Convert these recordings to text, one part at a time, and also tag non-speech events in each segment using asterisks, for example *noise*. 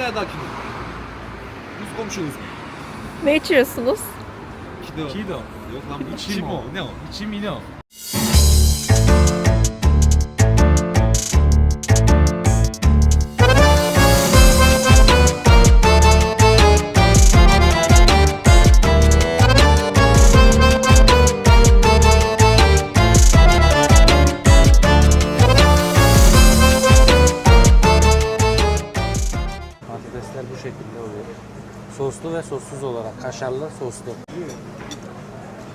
aşağıdaki. Üst komşumuz. Ne içiyorsunuz? Kido. Kido. Yok lan bu İçim o. Ne o? İçim yine o. Kaşarlı, soslu.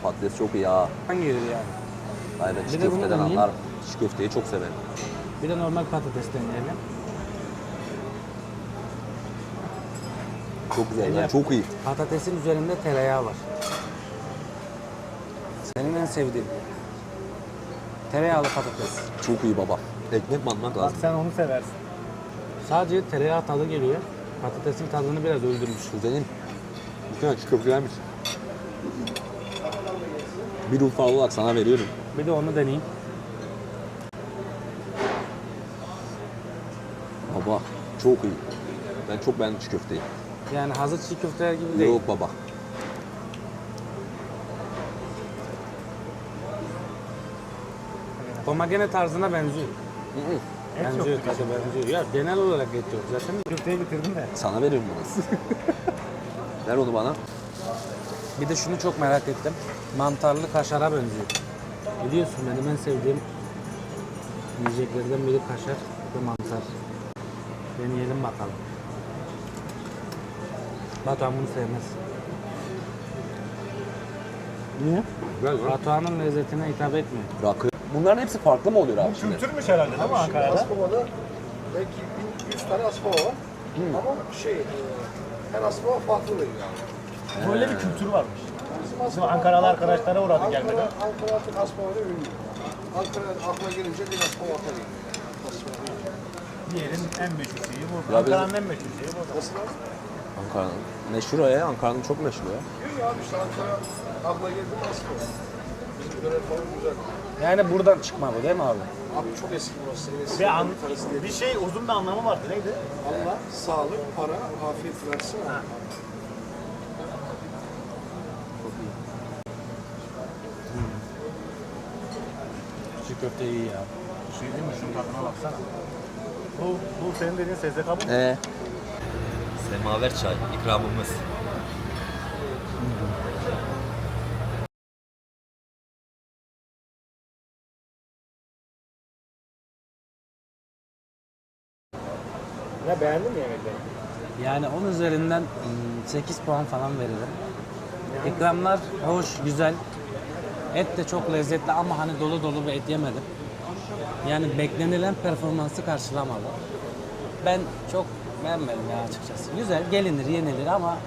Patates çok iyi ha. Hangi yeri yani? Aynen Bir çiğ de bunu köfteden deneyeyim. anlar. Çiğ köfteyi çok severim. Bir de normal patates deneyelim. Çok güzel. Yap. çok iyi. Patatesin üzerinde tereyağı var. Senin en sevdiğin. Tereyağlı patates. Çok iyi baba. Ekmek banmak Bak lazım. sen onu seversin. Sadece tereyağı tadı geliyor. Patatesin tadını biraz öldürmüş. Kuzenim. Çiğ köfte gelmiş. Bir Urfalı olarak sana veriyorum. Bir de onu deneyeyim. Baba çok iyi. Ben çok beğendim çiğ köfteyi. Yani hazır çiğ köfteler gibi değil. Yok baba. Homogene tarzına benziyor. Et yok. Benziyor, tadı benziyor. Ya genel olarak et yok. Zaten Köfteyi bitirdim de. Sana veriyorum bunu. *laughs* Ver onu bana. Bir de şunu çok merak ettim. Mantarlı kaşara benziyor. Biliyorsun benim en sevdiğim yiyeceklerden biri kaşar ve mantar. Deneyelim bakalım. Batuhan bunu sevmez. Niye? Ver. Batuhan'ın lezzetine hitap etmiyor. Rakı. Bunların hepsi farklı mı oluyor abi şimdi? Kültürmüş herhalde değil mi Ankara'da? Aspava'da belki 100 tane Aspava var. Ama şey, e, her Aspava farklı veriyor yani. Böyle bir kültür varmış. Bizim Bizim Ankaralı arkadaşlara uğradı Ankara, gelmeden. Ankara artık Aspava'da ünlü. Ankara aklına gelince bir Aspava akla geliyor. Diğerin en meşhur şeyi bu. Ya Ankara'nın en meşhur şeyi bu. Nasıl abi? Ankara'nın. Meşhur o ya. Ankara'nın çok meşhur ya. Diyor ya abi işte Ankara akla geldi mi Aspava. Bizim dönem falan güzel. Yani buradan çıkma bu değil mi abi? Abi çok eski burası. Eski Bir, an, değil. bir şey uzun bir anlamı vardı. Neydi? Allah sağlık, para, afiyet versin. Çiğ köfte iyi ya. Şey değil mi? Şunun tadına baksana. Bu, bu senin dediğin SZK bu. Ee, Semaver çay ikramımız. Beğendin mi yemekleri? Yani 10 üzerinden hmm, 8 puan falan veririm. İkramlar hoş, güzel. Et de çok lezzetli ama hani dolu dolu bir et yemedim. Yani beklenilen performansı karşılamadı. Ben çok beğenmedim ya açıkçası. Güzel, gelinir, yenilir ama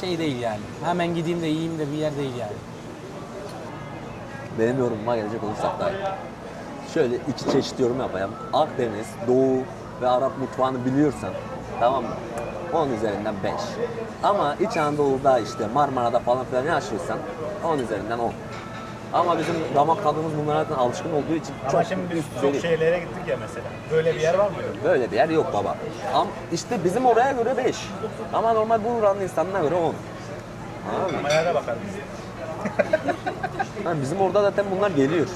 şey değil yani. Hemen gideyim de yiyeyim de bir yer değil yani. benim yorumuma gelecek olursak da şöyle iki çeşit yorum yapayım. Akdeniz, Doğu ve Arap mutfağını biliyorsan tamam mı? 10 üzerinden 5. Ama İç Anadolu'da işte Marmara'da falan filan yaşıyorsan 10 üzerinden 10. Ama bizim damak tadımız bunlara zaten alışkın olduğu için Ama çok şimdi biz üst çok şeylere gittik ya mesela. Böyle bir yer var mıydı? Böyle bir yer yok baba. Ama işte bizim oraya göre 5. Ama normal bu oranın insanına göre 10. Anladın mı? Ama. Ha, bizim orada zaten bunlar geliyor.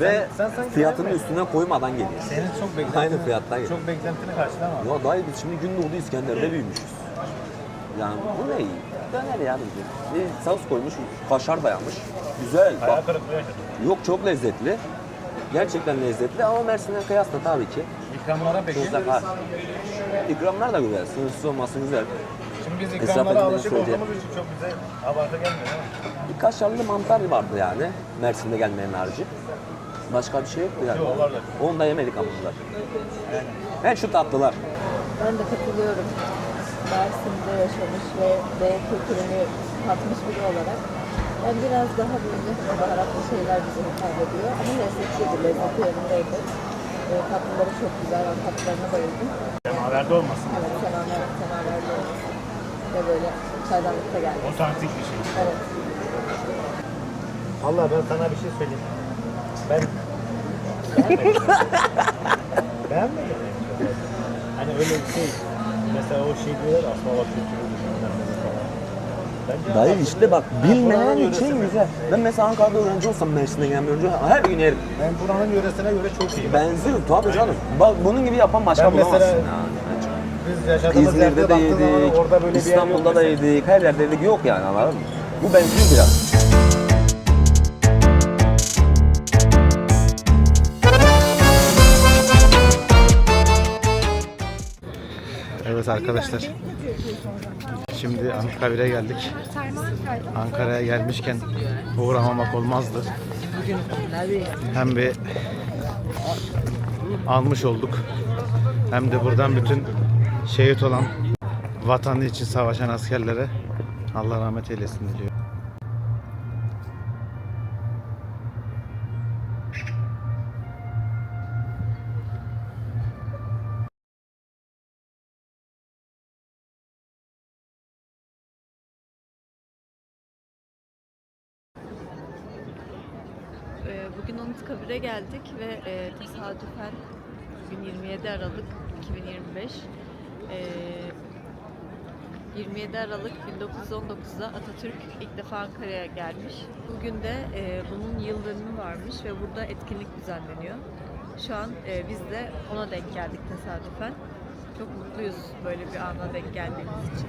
Ve sen sanki fiyatının üstüne koymadan geliyor. Senin çok beklentini, Aynı fiyattan geliyor. çok beklentini karşılamadı. Ya dayı biz şimdi Gündoğdu İskender'de büyümüşüz. Yani bu ne iyi? Döner ya bizim. Bir sos koymuş, kaşar dayanmış. Güzel. Hayal kırıklığı yaşadım. yok çok lezzetli. Gerçekten lezzetli ama Mersin'e kıyasla tabii ki. İkramlara peki. İkramlar da güzel. Sınırsız olması güzel. Şimdi biz ikramlara alışık olduğumuz için çok bize abartı gelmiyor değil mi? Bir kaşarlı mantar vardı yani. Mersin'de gelmeyen harici. Başka bir şey yoktu yani. Onu da yemedik ama bunlar. He şu tatlılar. Ben de katılıyorum. Mersin'de yaşamış ve B kültürünü tatmış biri olarak. Ben biraz daha böyle baharatlı şeyler bize hitap ediyor. Ama lezzetliydi, lezzeti yerindeydi. E, tatlıları çok güzel, ben tatlılarına bayıldım. Semaverde olmasın. Evet, semaver, semaverde olması. Ve böyle çaydanlıkta geldi. Otantik bir şey. Evet. Allah ben sana bir şey söyleyeyim. Ben beğenmedim. beğenmedim. Hani öyle bir şey Mesela o şey diyorlar Asmavat kültürü. Bence Dayı işte bak bilmeyen buranın için yöresine- güzel. Ben mesela Ankara'da öğrenci olsam Mersin'e gelen bir öğrenci her gün yerim. Ben buranın yöresine göre çok iyi. Benziyor tabii canım. Bak bunun gibi yapan başka Ben bulamazsın mesela- yani. Biz yaşadığımız İzmir'de yerde de baktığın zaman yedik, orada böyle bir yer yok İstanbul'da da mesela. yedik, her yerde yedik yok yani anladın mı? Bu benziyor biraz. Evet arkadaşlar. Şimdi Ankara'ya geldik. Ankara'ya gelmişken uğramamak olmazdı. Hem bir almış olduk. Hem de buradan bütün şehit olan vatanı için savaşan askerlere Allah rahmet eylesin diliyor. Anıtkabir'e geldik ve e, tesadüfen bugün 27 Aralık 2025 ee, 27 Aralık 1919'da Atatürk ilk defa Ankara'ya gelmiş. Bugün de e, bunun yıl dönümü varmış ve burada etkinlik düzenleniyor. Şu an e, biz de ona denk geldik tesadüfen. Çok mutluyuz böyle bir ana denk geldiğimiz için.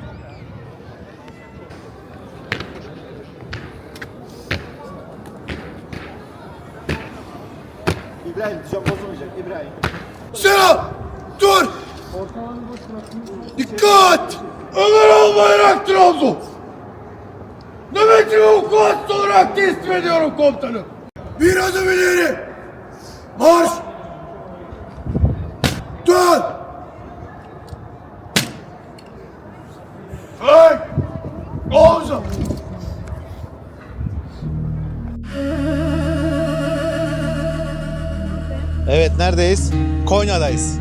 Serap! Dur! Dikkat! Ömer Albayrak Trabzon! Nöbetimi vukuat olarak teslim ediyorum komutanım. Bir adım ileri! Marş! Dön! Hey! Oğuzum! Neredeyiz? Konya'dayız.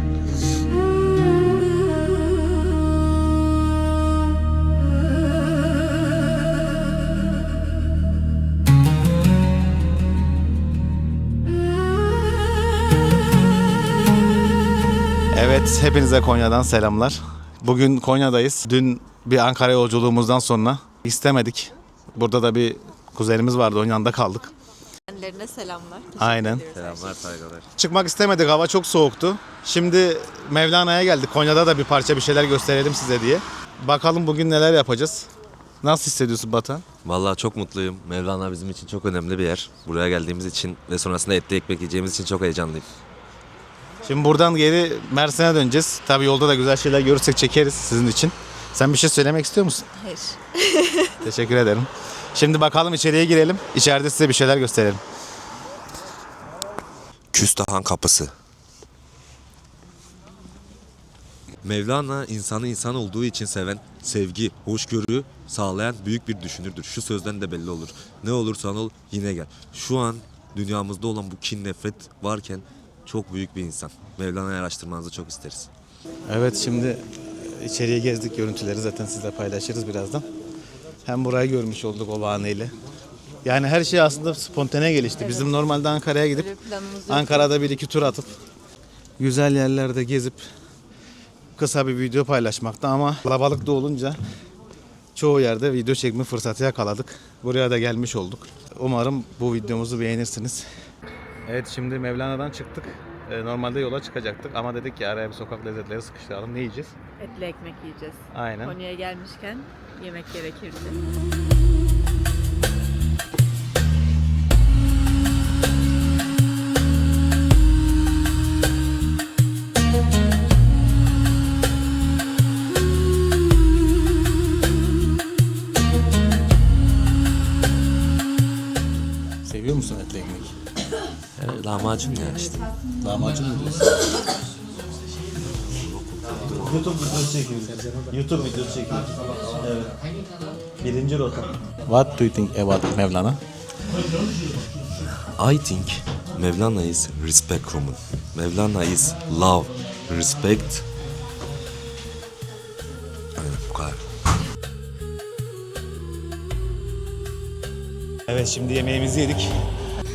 Evet, hepinize Konya'dan selamlar. Bugün Konya'dayız. Dün bir Ankara yolculuğumuzdan sonra istemedik. Burada da bir kuzenimiz vardı, onun yanında kaldık. Kendilerine selamlar. Teşekkür Aynen. ediyoruz her şey saygılar. Çıkmak istemedik, hava çok soğuktu. Şimdi Mevlana'ya geldik. Konya'da da bir parça bir şeyler gösterelim size diye. Bakalım bugün neler yapacağız. Nasıl hissediyorsun Batan? Vallahi çok mutluyum. Mevlana bizim için çok önemli bir yer. Buraya geldiğimiz için ve sonrasında etli ekmek yiyeceğimiz için çok heyecanlıyım. Şimdi buradan geri Mersin'e döneceğiz. Tabii yolda da güzel şeyler görürsek çekeriz sizin için. Sen bir şey söylemek istiyor musun? Hayır. Teşekkür ederim. Şimdi bakalım içeriye girelim. İçeride size bir şeyler gösterelim. Küstahan Kapısı Mevlana insanı insan olduğu için seven, sevgi, hoşgörü sağlayan büyük bir düşünürdür. Şu sözden de belli olur. Ne olursan ol yine gel. Şu an dünyamızda olan bu kin nefret varken çok büyük bir insan. Mevlana'yı araştırmanızı çok isteriz. Evet şimdi içeriye gezdik görüntüleri zaten sizle paylaşırız birazdan. Hem burayı görmüş olduk o bahaneyle. Yani her şey aslında spontane gelişti. Bizim normalde Ankara'ya gidip. Ankara'da bir iki tur atıp güzel yerlerde gezip kısa bir video paylaşmakta ama kalabalık da olunca çoğu yerde video çekme fırsatı yakaladık. Buraya da gelmiş olduk. Umarım bu videomuzu beğenirsiniz. Evet şimdi Mevlana'dan çıktık. Ee, Normalde yola çıkacaktık ama dedik ki araya bir sokak lezzetleri sıkıştıralım. Ne yiyeceğiz? Etli ekmek yiyeceğiz. Aynen. Konya'ya gelmişken yemek gerekirdi. Seviyor musun etli ekmek? Evet, lahmacun ya işte. Lahmacun mu diyorsun? YouTube videosu çekiyoruz. YouTube videosu çekiyoruz. Evet. Birinci rota. What do you think about Mevlana? I think Mevlana is respect Roman. Mevlana is love, respect. Aynen bu kadar. Evet şimdi yemeğimizi yedik.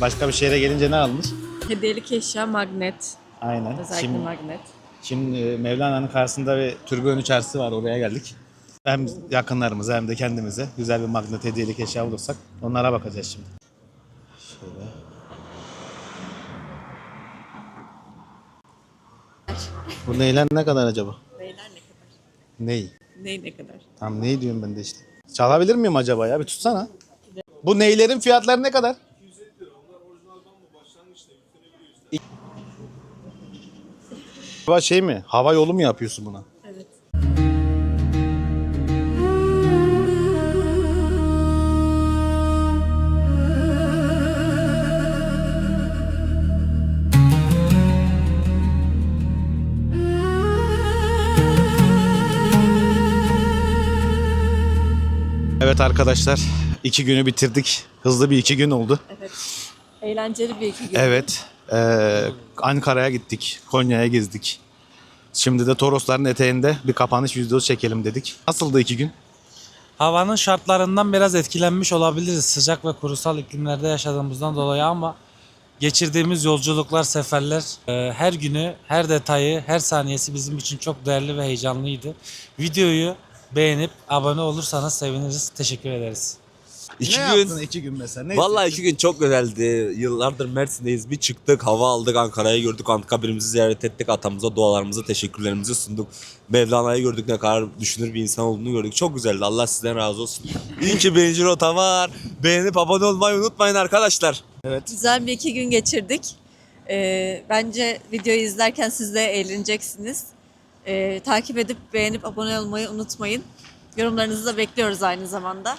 Başka bir şehre gelince ne almış? Hediyelik eşya magnet. Aynen. Özellikle Şimdi magnet. Şimdi e, Mevlana'nın karşısında bir türbe önü çarşısı var oraya geldik. Hem yakınlarımıza hem de kendimize güzel bir magnet hediyelik eşya bulursak onlara bakacağız şimdi. Şöyle. Bu neyler ne kadar acaba? Beyler ne kadar? Ney? Ney ne kadar? Tam ney diyorum ben de işte. Çalabilir miyim acaba ya? Bir tutsana. Bu neylerin fiyatları ne kadar? Acaba şey mi? Hava yolu mu yapıyorsun buna? Evet. Evet arkadaşlar. iki günü bitirdik. Hızlı bir iki gün oldu. Evet. Eğlenceli bir iki gün. Evet. Ee, Ankara'ya gittik. Konya'ya gezdik. Şimdi de Torosların eteğinde bir kapanış videosu çekelim dedik. Nasıldı iki gün? Havanın şartlarından biraz etkilenmiş olabiliriz sıcak ve kurusal iklimlerde yaşadığımızdan dolayı ama geçirdiğimiz yolculuklar, seferler e, her günü, her detayı, her saniyesi bizim için çok değerli ve heyecanlıydı. Videoyu beğenip abone olursanız seviniriz. Teşekkür ederiz. İki ne gün yaptın iki gün mesela? Ne Vallahi hissettin? iki gün çok güzeldi. Yıllardır Mersin'deyiz. Bir çıktık, hava aldık, Ankara'yı gördük. Anıtkabirimizi ziyaret ettik. Atamıza dualarımızı, teşekkürlerimizi sunduk. Mevlana'yı gördük. Ne kadar düşünür bir insan olduğunu gördük. Çok güzeldi. Allah sizden razı olsun. İyi ki birinci rota var. Beğenip abone olmayı unutmayın arkadaşlar. Güzel bir iki gün geçirdik. Ee, bence videoyu izlerken siz de eğleneceksiniz. Ee, takip edip beğenip abone olmayı unutmayın. Yorumlarınızı da bekliyoruz aynı zamanda.